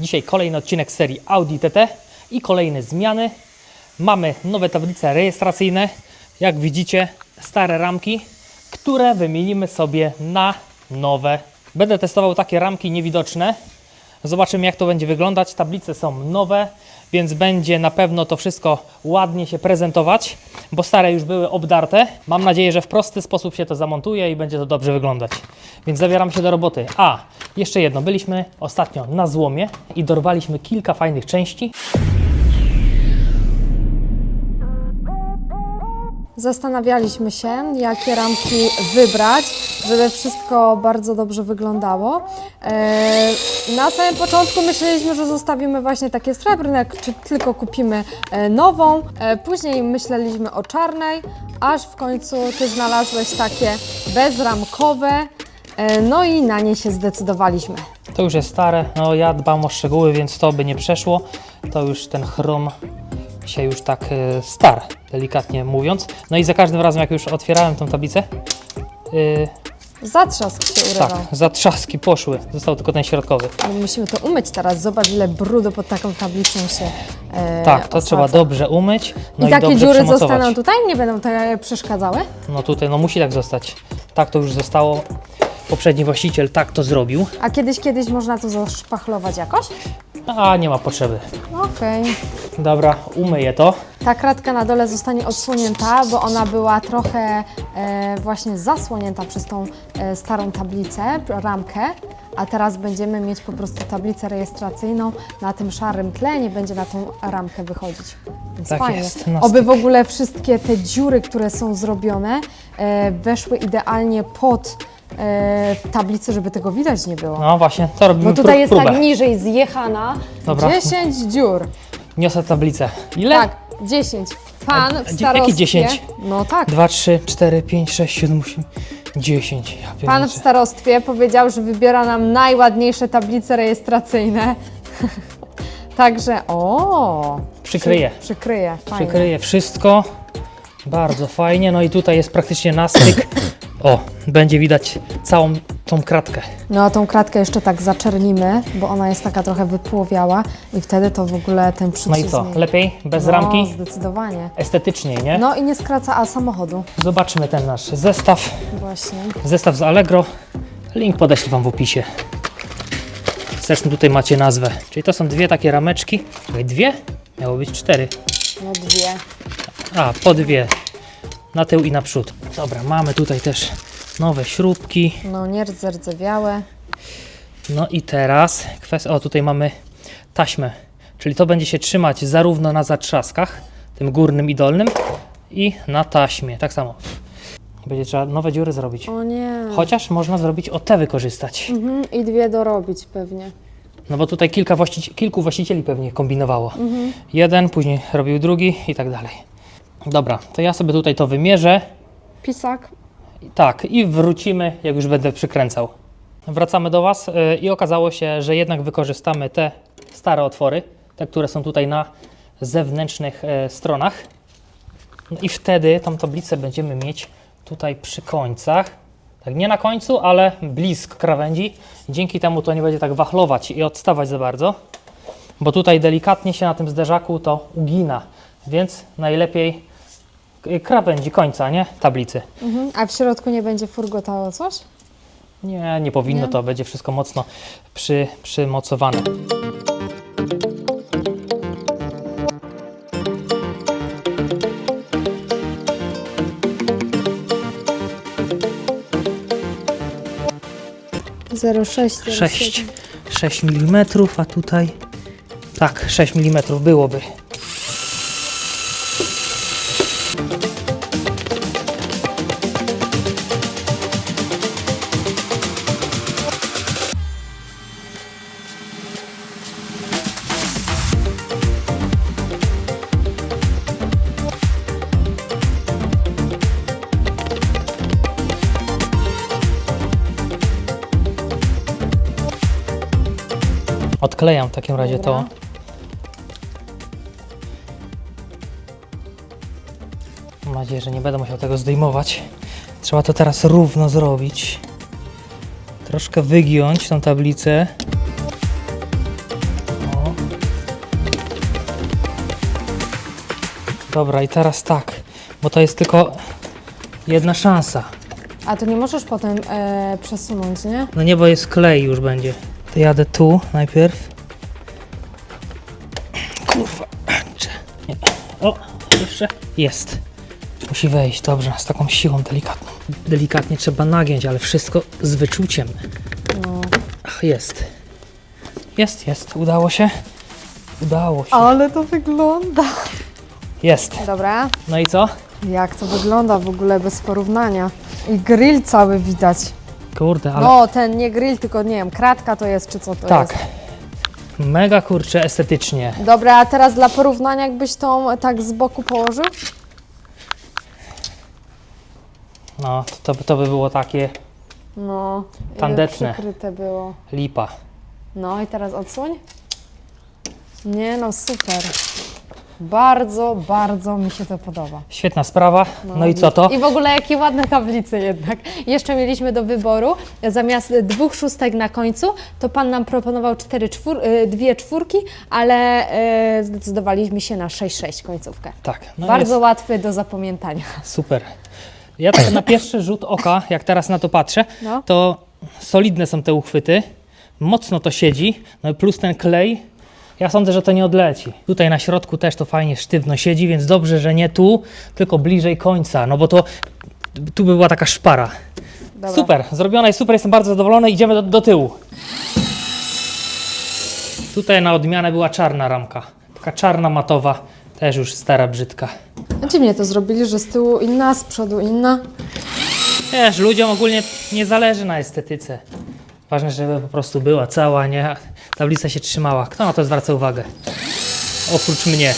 Dzisiaj kolejny odcinek serii Audi TT i kolejne zmiany. Mamy nowe tablice rejestracyjne. Jak widzicie, stare ramki, które wymienimy sobie na nowe. Będę testował takie ramki niewidoczne. Zobaczymy, jak to będzie wyglądać. Tablice są nowe, więc będzie na pewno to wszystko ładnie się prezentować, bo stare już były obdarte. Mam nadzieję, że w prosty sposób się to zamontuje i będzie to dobrze wyglądać. Więc zabieram się do roboty. A, jeszcze jedno. Byliśmy ostatnio na złomie i dorwaliśmy kilka fajnych części. Zastanawialiśmy się, jakie ramki wybrać, żeby wszystko bardzo dobrze wyglądało. E, Na samym początku myśleliśmy, że zostawimy właśnie takie srebrne, czy tylko kupimy e, nową. E, Później myśleliśmy o czarnej, aż w końcu Ty znalazłeś takie bezramkowe. No i na nie się zdecydowaliśmy. To już jest stare. No ja dbam o szczegóły, więc to by nie przeszło. To już ten chrom się już tak e, star, delikatnie mówiąc. No i za każdym razem, jak już otwierałem tą tablicę, yy, Zatrzask się urywał. tak, zatrzaski poszły. Został tylko ten środkowy. Musimy to umyć teraz. Zobacz, ile brudu pod taką tablicą się e, Tak, to trzeba dobrze umyć. No I i, takie dobrze dziury zostaną tutaj? Nie będą te przeszkadzały? No tutaj, no musi tak zostać. Tak to już zostało. Poprzedni właściciel tak to zrobił, A kiedyś, kiedyś można to zaszpachlować jakoś? A nie ma potrzeby. Okej. Dobra, umyję to. Ta kratka na dole zostanie odsłonięta, bo ona była trochę e, właśnie zasłonięta przez tą e, starą tablicę, ramkę. A teraz będziemy mieć po prostu tablicę rejestracyjną na tym szarym tle, nie będzie na tą ramkę wychodzić. Więc Tak fajnie. jest, na Oby w ogóle wszystkie te dziury, które są zrobione, e, weszły idealnie pod e, tablicę, żeby tego widać nie było. No właśnie, to robimy Bo tutaj pró- jest próbę. tak niżej zjechana. Dobra. 10 dziur. Niosę tablicę. Ile? Tak, 10. Pan w dzie- starostwie. jakie 10? No tak. 2, 3, 4, 5, 6, 7, 8, 10. Ja Pan w pierniczę. starostwie powiedział, że wybiera nam najładniejsze tablice rejestracyjne. Także, o! Przykryje. Przy, przykryje. Fajnie. Przykryje wszystko. Bardzo fajnie. No i tutaj jest praktycznie nastyk. O, będzie widać całą tą kratkę. No a tą kratkę jeszcze tak zaczernimy, bo ona jest taka trochę wypłowiała i wtedy to w ogóle ten No przycisk i co? Lepiej? Bez no, ramki? zdecydowanie. Estetycznie, nie? No i nie skraca A samochodu. Zobaczmy ten nasz zestaw. Właśnie. Zestaw z Allegro. Link podeślę Wam w opisie. Zresztą tutaj macie nazwę. Czyli to są dwie takie rameczki. Dwie? Miało być cztery. No dwie. A, po dwie. Na tył i na przód. Dobra, mamy tutaj też nowe śrubki. No nie zardzewiałe. No i teraz kwestia, o tutaj mamy taśmę, czyli to będzie się trzymać zarówno na zatrzaskach, tym górnym i dolnym i na taśmie, tak samo. Będzie trzeba nowe dziury zrobić. O nie. Chociaż można zrobić o te wykorzystać. Mhm, I dwie dorobić pewnie. No bo tutaj kilka właścici- kilku właścicieli pewnie kombinowało. Jeden, później robił drugi i tak dalej. Dobra, to ja sobie tutaj to wymierzę. Pisak. Tak, i wrócimy, jak już będę przykręcał. Wracamy do Was y, i okazało się, że jednak wykorzystamy te stare otwory, te, które są tutaj na zewnętrznych e, stronach. No I wtedy tą tablicę będziemy mieć tutaj przy końcach. Tak, nie na końcu, ale blisko krawędzi. Dzięki temu to nie będzie tak wachlować i odstawać za bardzo, bo tutaj delikatnie się na tym zderzaku to ugina, więc najlepiej krawędzi końca, nie? Tablicy. Mhm. A w środku nie będzie furgotało coś? Nie, nie powinno Nie? to, będzie wszystko mocno przy, przymocowane. Zero sześć. 6, 6 mm, a tutaj tak, 6 mm byłoby. odklejam w takim razie Dobra. to. Mam nadzieję, że nie będę musiał tego zdejmować. Trzeba to teraz równo zrobić. Troszkę wygiąć tą tablicę. O. Dobra, i teraz tak, bo to jest tylko jedna szansa. A to nie możesz potem e, przesunąć, nie? No nie, bo jest klej już będzie. To jadę tu najpierw. Jest. Musi wejść, dobrze, z taką siłą delikatną. Delikatnie trzeba nagiąć, ale wszystko z wyczuciem. No. Ach, jest. Jest, jest. Udało się? Udało się. Ale to wygląda. Jest. Dobra. No i co? Jak to wygląda w ogóle bez porównania. I grill cały widać. Kurde, ale No, ten nie grill, tylko nie wiem, kratka to jest, czy co to tak. jest. Mega kurczę estetycznie. Dobra, a teraz dla porównania, jakbyś tą tak z boku położył? No, to, to, to by było takie No. Tandetne. Przykryte było. lipa. No i teraz odsłoń. Nie no, super. Bardzo, bardzo mi się to podoba. Świetna sprawa. No, i co to? I w ogóle jakie ładne tablice jednak. Jeszcze mieliśmy do wyboru, zamiast dwóch szóstek na końcu, to Pan nam proponował cztery czwór, y, dwie czwórki, ale y, zdecydowaliśmy się na 6-6 końcówkę. Tak. No Bardzo jest łatwy do zapamiętania. super. Ja tak na pierwszy rzut oka, jak teraz na to patrzę, No. to solidne są te uchwyty. Mocno to siedzi. No i plus ten klej. Ja sądzę, że to nie odleci. Tutaj na środku też to fajnie sztywno siedzi, więc dobrze, że nie tu, tylko bliżej końca, no bo to tu by była taka szpara. Dobra. Super, zrobione jest super, jestem bardzo zadowolony. Idziemy do, do tyłu. Tutaj na odmianę była czarna ramka. Taka czarna matowa, też już stara, brzydka. Dziwnie to zrobili, że z tyłu inna, z przodu inna. Wiesz, ludziom ogólnie nie zależy na estetyce. Ważne, żeby po prostu była cała, nie? Tablica się trzymała. Kto na to zwraca uwagę? Oprócz mnie.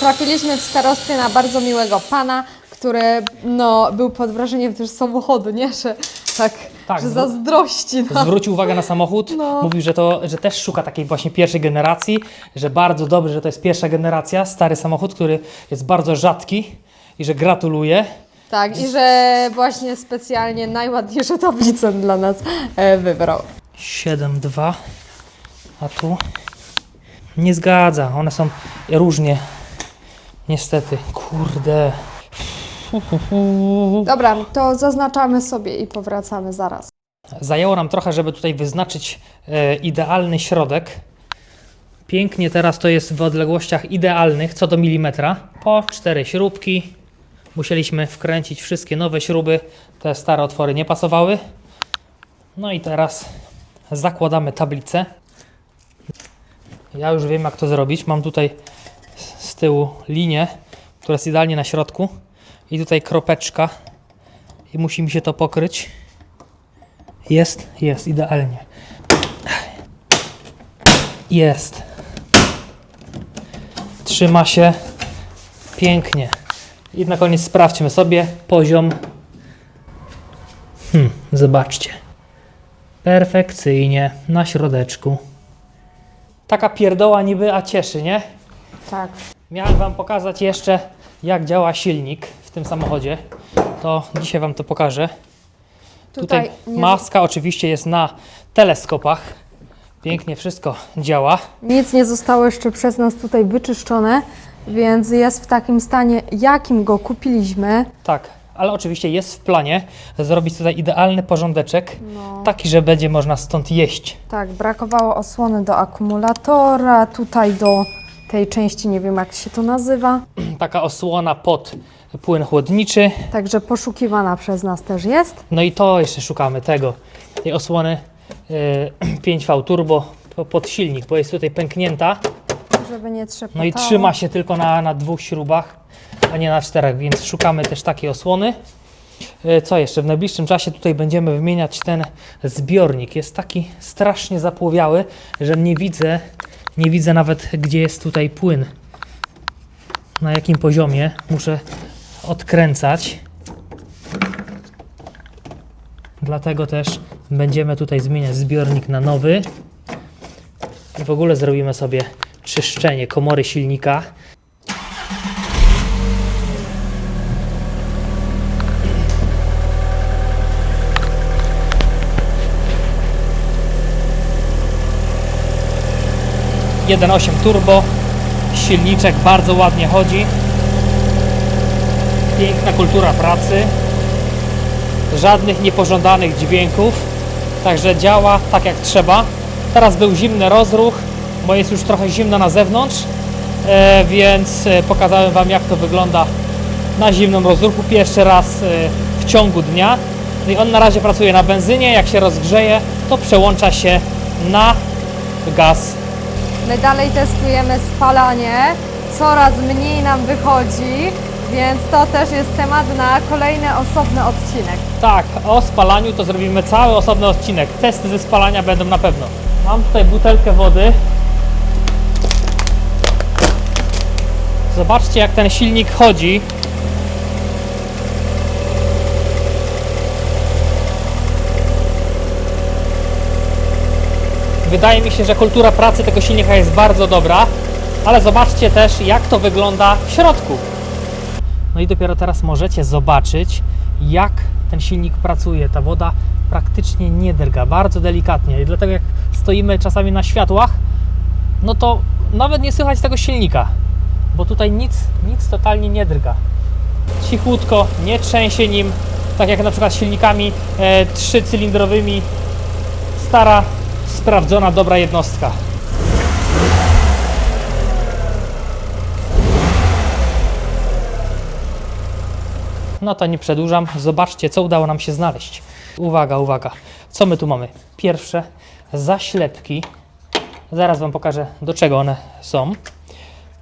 Trafiliśmy w starostwie na bardzo miłego pana, który no, był pod wrażeniem też samochodu, nie? Że tak, Tak, że zwró- zazdrości. No. Zwrócił uwagę na samochód. No. Mówił, że, to, że też szuka takiej właśnie pierwszej generacji, że bardzo dobrze, że to jest pierwsza generacja, stary samochód, który jest bardzo rzadki i że gratuluje. Tak, i że właśnie specjalnie najładniejsze tablice dla nas e, wybrał. 7,2, a tu nie zgadza. One są różnie. Niestety, kurde. Dobra, to zaznaczamy sobie i powracamy zaraz. Zajęło nam trochę, żeby tutaj wyznaczyć e, idealny środek. Pięknie teraz to jest w odległościach idealnych co do milimetra. Po cztery śrubki. Musieliśmy wkręcić wszystkie nowe śruby. Te stare otwory nie pasowały. No i teraz zakładamy tablicę. Ja już wiem jak to zrobić. Mam tutaj z tyłu linię, która jest idealnie na środku. I tutaj kropeczka. I musi mi się to pokryć. Jest, jest, idealnie. Jest. Trzyma się pięknie. I na koniec sprawdźmy sobie poziom. Hmm, zobaczcie. Perfekcyjnie, na środeczku. Taka pierdoła niby, a cieszy, nie? Tak. Miałem Wam pokazać jeszcze, jak działa silnik w tym samochodzie. To dzisiaj Wam to pokażę. Tutaj, nie- maska oczywiście jest na teleskopach. Pięknie wszystko działa. Nic nie zostało jeszcze przez nas tutaj wyczyszczone, więc jest w takim stanie, jakim go kupiliśmy. Tak, ale oczywiście jest w planie zrobić tutaj idealny porządeczek, No. taki, że będzie można stąd jeść. Tak, brakowało osłony do akumulatora, tutaj do tej części, nie wiem jak się to nazywa. Taka osłona pod płyn chłodniczy. Także poszukiwana przez nas też jest. No i to jeszcze szukamy tego, tej osłony y, 5V Turbo po- pod silnik, bo jest tutaj pęknięta. Żeby nie trzepotało. No i trzyma się tylko na, na dwóch śrubach, a nie na czterech, więc szukamy też takiej osłony. E, Co jeszcze? W najbliższym czasie tutaj będziemy wymieniać ten zbiornik. Jest taki strasznie zapłowiały, że nie widzę, nie widzę nawet gdzie jest tutaj płyn. Na jakim poziomie muszę odkręcać. Dlatego też będziemy tutaj zmieniać zbiornik na nowy. I w ogóle zrobimy sobie czyszczenie komory silnika. Jeden osiem turbo Silniczek bardzo ładnie chodzi. Piękna kultura pracy. Żadnych niepożądanych dźwięków. Także działa tak jak trzeba. Teraz był zimny rozruch, bo jest już trochę zimno na zewnątrz, e, więc e, pokazałem Wam jak to wygląda na zimnym rozruchu pierwszy raz e, w ciągu dnia. No i on na razie pracuje na benzynie, jak się rozgrzeje, to przełącza się na gaz. My dalej testujemy spalanie, coraz mniej nam wychodzi, więc to też jest temat na kolejny osobny odcinek. Tak, o spalaniu to zrobimy cały osobny odcinek. Testy ze spalania będą na pewno. Mam tutaj butelkę wody. Zobaczcie jak ten silnik chodzi. Wydaje mi się, że kultura pracy tego silnika jest bardzo dobra, ale zobaczcie też jak to wygląda w środku. No i dopiero teraz możecie zobaczyć, jak ten silnik pracuje. Ta woda praktycznie nie drga, bardzo delikatnie. I dlatego jak stoimy czasami na światłach, no to nawet nie słychać tego silnika, bo tutaj nic, nic totalnie nie drga. Cichutko, nie trzęsie nim, tak jak na przykład silnikami e, trzycylindrowymi. Stara, sprawdzona, dobra jednostka. No to nie przedłużam. Zobaczcie, co udało nam się znaleźć. Uwaga, uwaga. Co my tu mamy? Pierwsze zaślepki. Zaraz Wam pokażę, do czego one są.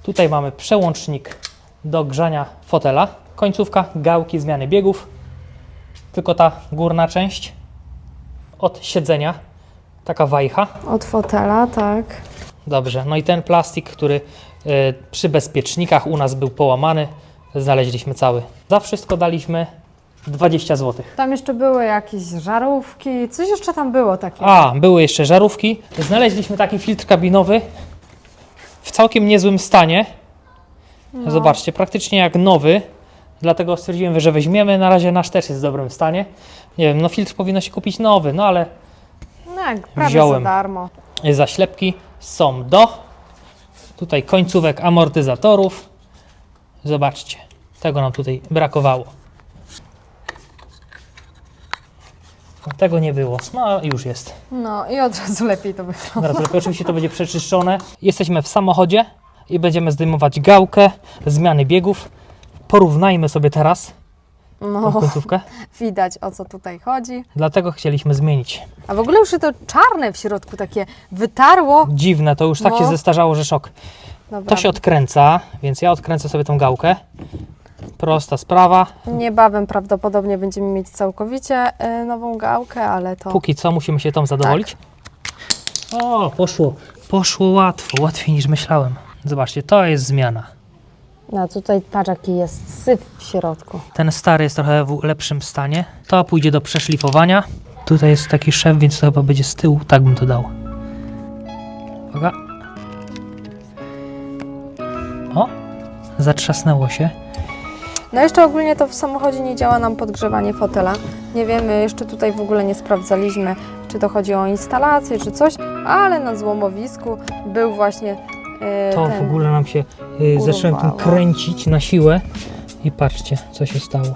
Tutaj mamy przełącznik do grzania fotela. Końcówka, gałki zmiany biegów. Tylko ta górna część od siedzenia. Taka wajcha. Od fotela, tak. Dobrze, no i ten plastik, który y, przy bezpiecznikach u nas był połamany, znaleźliśmy cały. Za wszystko daliśmy 20 zł. Tam jeszcze były jakieś żarówki, coś jeszcze tam było takiego. A, były jeszcze żarówki. Znaleźliśmy taki filtr kabinowy w całkiem niezłym stanie. Zobaczcie, praktycznie jak nowy. Dlatego stwierdziłem, że weźmiemy. Na razie nasz też jest w dobrym stanie. Nie wiem, no filtr powinno się kupić nowy, no ale No jak prawie Wziąłem. za darmo. zaślepki są do. Tutaj końcówek amortyzatorów. Zobaczcie, tego nam tutaj brakowało. Tego nie było. No już jest. No i od razu lepiej to wygląda. Zaraz lepiej, oczywiście to będzie przeczyszczone. Jesteśmy w samochodzie i będziemy zdejmować gałkę, zmiany biegów. Porównajmy sobie teraz tą No, końcówkę. widać o co tutaj chodzi. Dlatego chcieliśmy zmienić. A w ogóle już się to czarne w środku takie wytarło. Dziwne, to już tak się No. zestarzało, że szok. Dobra. To się odkręca, więc ja odkręcę sobie tą gałkę. Prosta sprawa. Niebawem prawdopodobnie będziemy mieć całkowicie y, nową gałkę, ale to... Póki co musimy się tą zadowolić. O, poszło. Poszło łatwo, łatwiej niż myślałem. Zobaczcie, to jest zmiana. No tutaj patrz jaki jest syf w środku. Ten stary jest trochę w lepszym stanie. To pójdzie do przeszlifowania. Tutaj jest taki szef, więc to chyba będzie z tyłu. Tak bym to dał. Uwaga. O, zatrzasnęło się. No jeszcze ogólnie to w samochodzie nie działa nam podgrzewanie fotela. Nie wiemy, jeszcze tutaj w ogóle nie sprawdzaliśmy, czy to chodzi o instalację, czy coś, ale na złomowisku był właśnie To ten... w ogóle nam się y, zacząłem tym kręcić na siłę. I patrzcie, co się stało.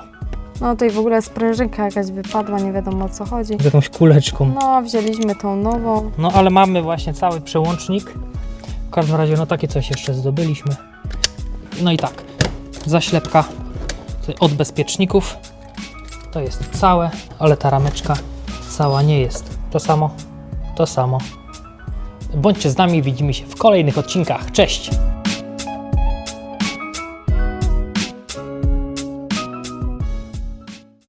No tutaj w ogóle sprężynka jakaś wypadła, nie wiadomo o co chodzi. Z jakąś kuleczką. No, wzięliśmy tą nową. No ale mamy właśnie cały przełącznik. W każdym razie no takie coś jeszcze zdobyliśmy. No i tak, zaślepka od bezpieczników. To jest całe, ale ta rameczka cała nie jest. To samo, to samo. Bądźcie z nami, widzimy się w kolejnych odcinkach. Cześć!